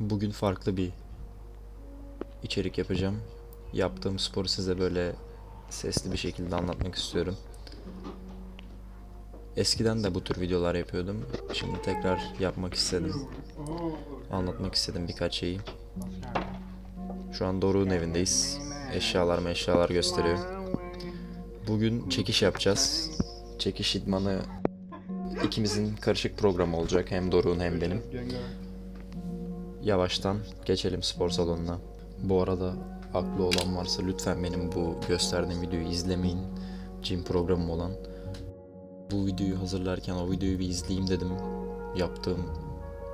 Bugün farklı bir içerik yapacağım. Yaptığım sporu size böyle sesli bir şekilde anlatmak istiyorum. Eskiden de bu tür videolar yapıyordum. Şimdi tekrar yapmak istedim. Anlatmak istedim birkaç şeyi. Şu an Doruk'un evindeyiz. Eşyalar eşyalar gösteriyor. Bugün çekiş yapacağız. Çekiş idmanı ikimizin karışık programı olacak. Hem Doruk'un hem benim. Yavaştan geçelim spor salonuna. Bu arada aklı olan varsa lütfen benim bu gösterdiğim videoyu izlemeyin. Gym programım olan. Bu videoyu hazırlarken o videoyu bir izleyeyim dedim. Yaptığım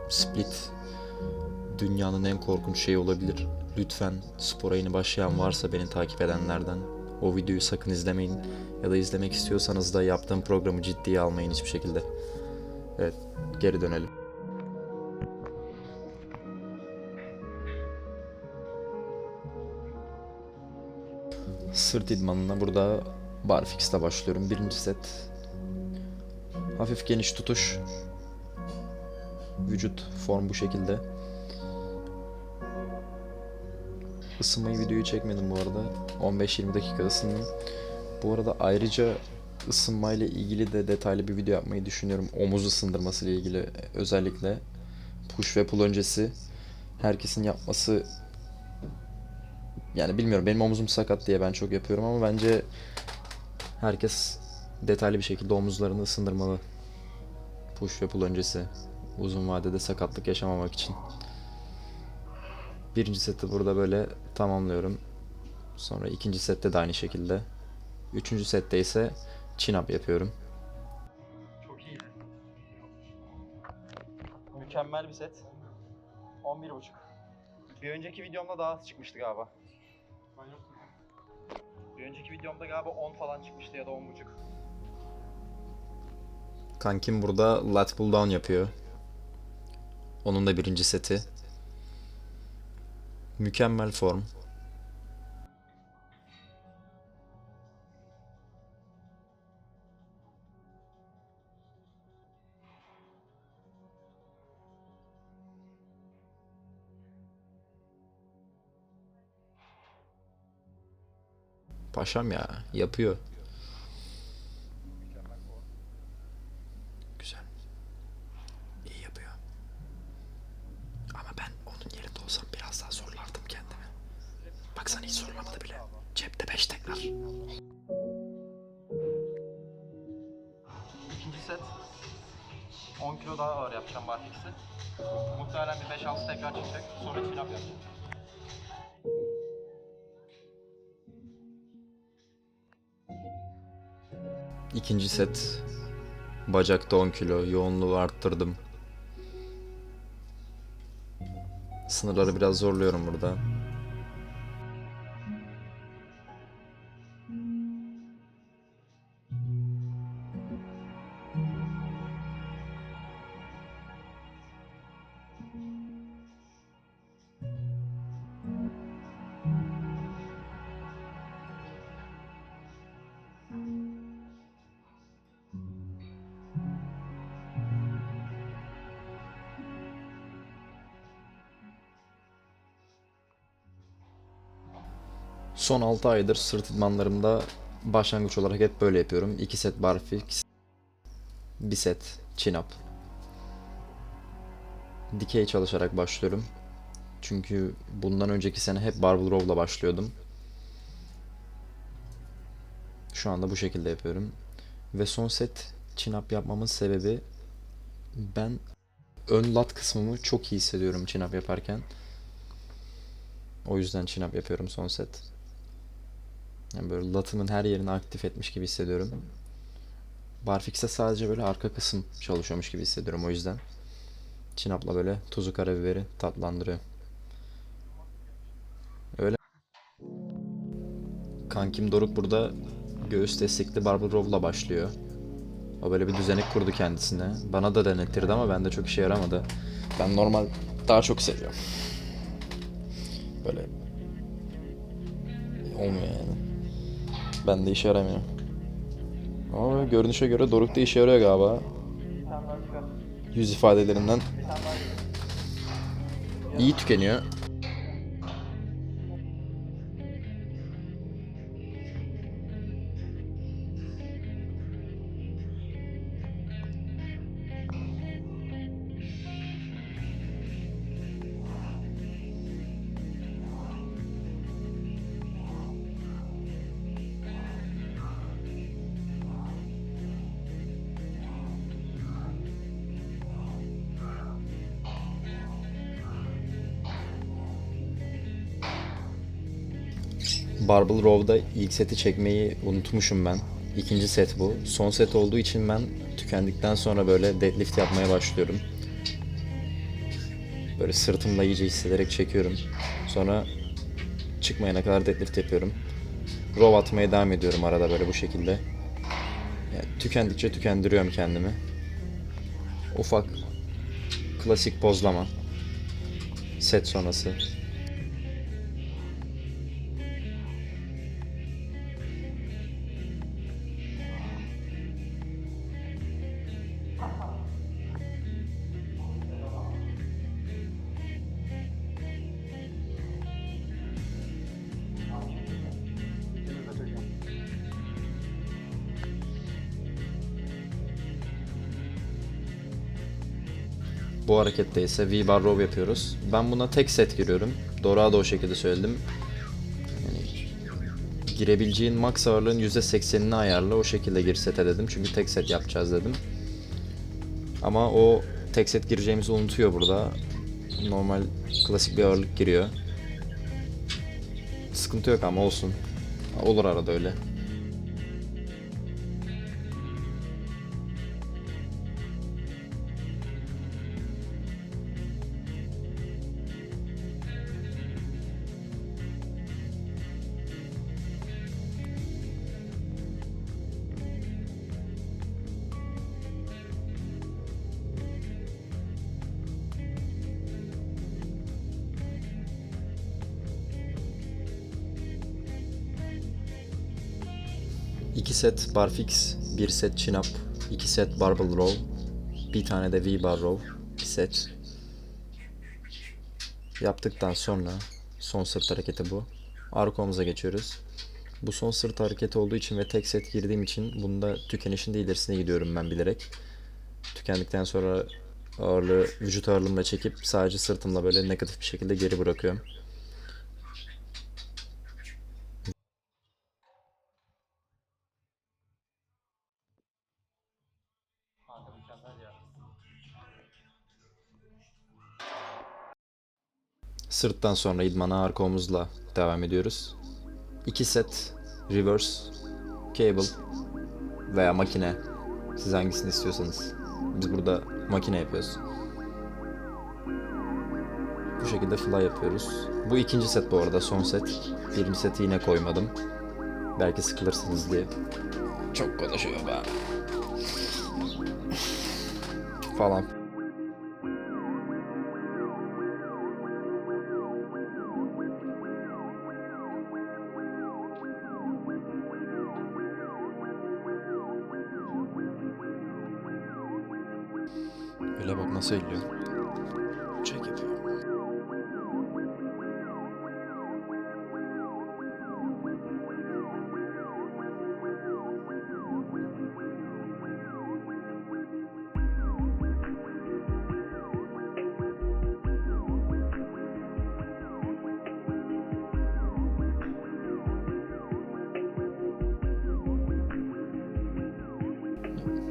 split dünyanın en korkunç şeyi olabilir. Lütfen spora yeni başlayan varsa beni takip edenlerden o videoyu sakın izlemeyin. Ya da izlemek istiyorsanız da yaptığım programı ciddiye almayın hiçbir şekilde. Evet, geri dönelim. Sırt idmanına burada barfix'le başlıyorum. Birinci set. Hafif geniş tutuş. Vücut form bu şekilde. Isınmayı videoyu çekmedim bu arada. 15-20 dakika ısındım. Bu arada ayrıca ısınmayla ilgili de detaylı bir video yapmayı düşünüyorum. Omuz ısındırması ile ilgili özellikle push ve pull öncesi herkesin yapması yani bilmiyorum benim omuzum sakat diye ben çok yapıyorum ama bence herkes detaylı bir şekilde omuzlarını ısındırmalı. Push ve pull öncesi uzun vadede sakatlık yaşamamak için. Birinci seti burada böyle tamamlıyorum. Sonra ikinci sette de aynı şekilde. Üçüncü sette ise chin up yapıyorum. Çok iyi. Mükemmel bir set. 11.5. Bir önceki videomda daha az çıkmıştı galiba. Bir önceki videomda galiba 10 falan çıkmıştı ya da 10.5. Kankim burada lat pull down yapıyor. Onun da birinci seti. Mükemmel form. Paşam ya yapıyor. Güzel. İyi yapıyor. Ama ben onun yerinde olsam biraz daha zorlardım kendimi. Baksana hiç zorlamadı bile. Cepte 5 tekrar. İkinci set. 10 kilo daha ağır yapacağım barfix'i. Muhtemelen bir 5-6 tekrar çıkacak. Sonra chin up yapacağım. İkinci set. Bacakta 10 kilo. Yoğunluğu arttırdım. Sınırları biraz zorluyorum burada. Son 6 aydır sırt idmanlarımda başlangıç olarak hep böyle yapıyorum. 2 set barfix, 1 set chin up. Dikey çalışarak başlıyorum. Çünkü bundan önceki sene hep barbell row'la başlıyordum. Şu anda bu şekilde yapıyorum. Ve son set chin up yapmamın sebebi ben ön lat kısmımı çok iyi hissediyorum chin up yaparken. O yüzden chin up yapıyorum son set. Yani böyle latımın her yerini aktif etmiş gibi hissediyorum. Barfix'te sadece böyle arka kısım çalışıyormuş gibi hissediyorum o yüzden. Chin up'la böyle tuzu karabiberi tatlandırıyor. Öyle. Kankim Doruk burada göğüs destekli barbell row'la başlıyor. O böyle bir düzenek kurdu kendisine. Bana da denettirdi ama bende çok işe yaramadı. Ben normal daha çok seviyorum. Böyle olmuyor yani. Bende işe yaramıyor. Ama görünüşe göre Doruk'ta işe yarıyor galiba. Yüz ifadelerinden İyi tükeniyor. Barbell Row'da ilk seti çekmeyi unutmuşum ben. İkinci set bu. Son set olduğu için ben tükendikten sonra böyle deadlift yapmaya başlıyorum. Böyle sırtımla iyice hissederek çekiyorum. Sonra çıkmayana kadar deadlift yapıyorum. Row atmaya devam ediyorum arada böyle bu şekilde. Yani tükendikçe tükendiriyorum kendimi. Ufak klasik pozlama. Set sonrası. Bu harekette ise V-bar row yapıyoruz. Ben buna tek set giriyorum. Dora'ya da o şekilde söyledim. Yani girebileceğin max ağırlığın %80'ini ayarla o şekilde gir sete dedim. Çünkü tek set yapacağız dedim. Ama o tek set gireceğimizi unutuyor burada. Normal klasik bir ağırlık giriyor. Sıkıntı yok ama olsun. Olur arada öyle. İki set barfix, bir set chin up, iki set barbell row, bir tane de V-bar row, bir set. Yaptıktan sonra son sırt hareketi bu. Arka omuza geçiyoruz. Bu son sırt hareketi olduğu için ve tek set girdiğim için bunda tükenişin de ilerisine gidiyorum ben bilerek. Tükendikten sonra ağırlığı vücut ağırlığımla çekip sadece sırtımla böyle negatif bir şekilde geri bırakıyorum. Sırttan sonra idmana arka omuzla devam ediyoruz. 2 set reverse cable veya makine. Siz hangisini istiyorsanız. Biz burada makine yapıyoruz. Bu şekilde fly yapıyoruz. Bu ikinci set bu arada son set. Birinci seti yine koymadım. Belki sıkılırsınız diye. Çok konuşuyor be. Falan. Öyle bak nasıl elliyor. Çek yapıyor.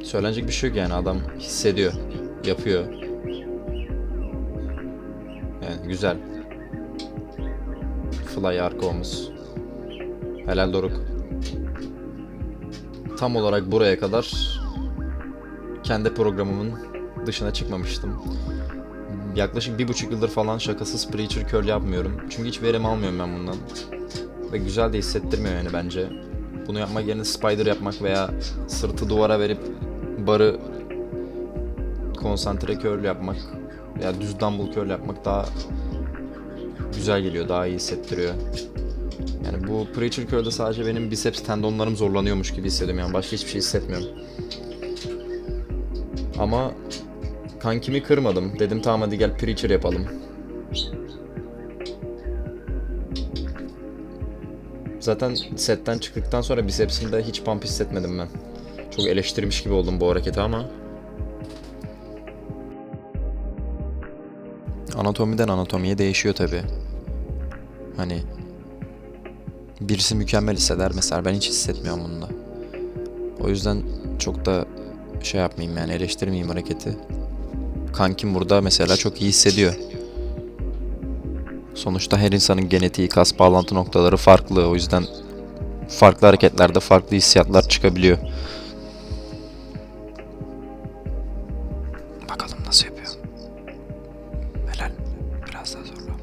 Söylenecek bir şey yok yani adam hissediyor, yapıyor. Yani güzel. Fly arka omuz. Helal Doruk. Tam olarak buraya kadar kendi programımın dışına çıkmamıştım. Yaklaşık bir buçuk yıldır falan şakasız preacher curl yapmıyorum. Çünkü hiç verim almıyorum ben bundan. Ve güzel de hissettirmiyor yani bence. Bunu yapmak yerine spider yapmak veya sırtı duvara verip barı konsantre curl yapmak veya düz dumbbell curl yapmak daha güzel geliyor, daha iyi hissettiriyor. Yani bu preacher curl'de sadece benim biceps tendonlarım zorlanıyormuş gibi hissediyorum yani başka hiçbir şey hissetmiyorum. Ama kankimi kırmadım. Dedim tamam hadi gel preacher yapalım. Zaten setten çıktıktan sonra bisepsimde hiç pump hissetmedim ben. Çok eleştirmiş gibi oldum bu hareketi ama. Anatomiden anatomiye değişiyor tabi. Hani birisi mükemmel hisseder mesela ben hiç hissetmiyorum bunda. O yüzden çok da şey yapmayayım yani eleştirmeyeyim hareketi. Kankim burada mesela çok iyi hissediyor. Sonuçta her insanın genetiği, kas bağlantı noktaları farklı. O yüzden farklı hareketlerde farklı hissiyatlar çıkabiliyor. Bakalım nasıl yapıyor. Zorla.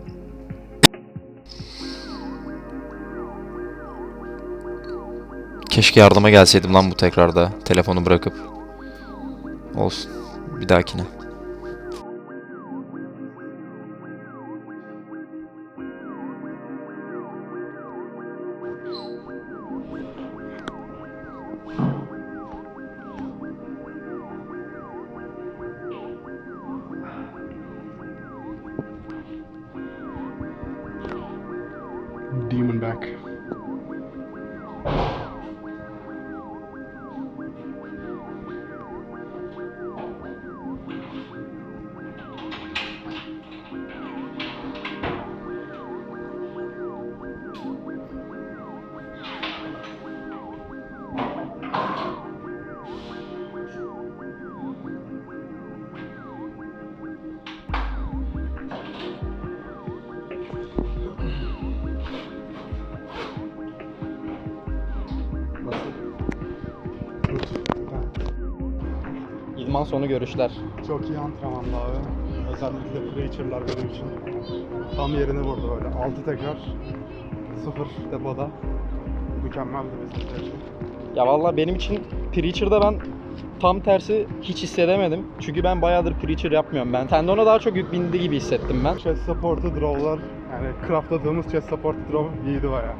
Keşke yardıma gelseydim lan bu tekrarda. Telefonu bırakıp. Olsun. Bir dahakine. İdman sonu görüşler. Çok iyi antrenmandı abi. Özellikle preacher'lar benim için. Tam yerini vurdu böyle. 6 tekrar. 0 depoda. Mükemmeldi bizim için. Ya vallahi benim için Preacher'da ben tam tersi hiç hissedemedim. Çünkü ben bayağıdır Preacher yapmıyorum ben. Tendona daha çok yük bindi gibi hissettim ben. Chest support'u draw'lar yani craftladığımız chest support draw iyiydi baya.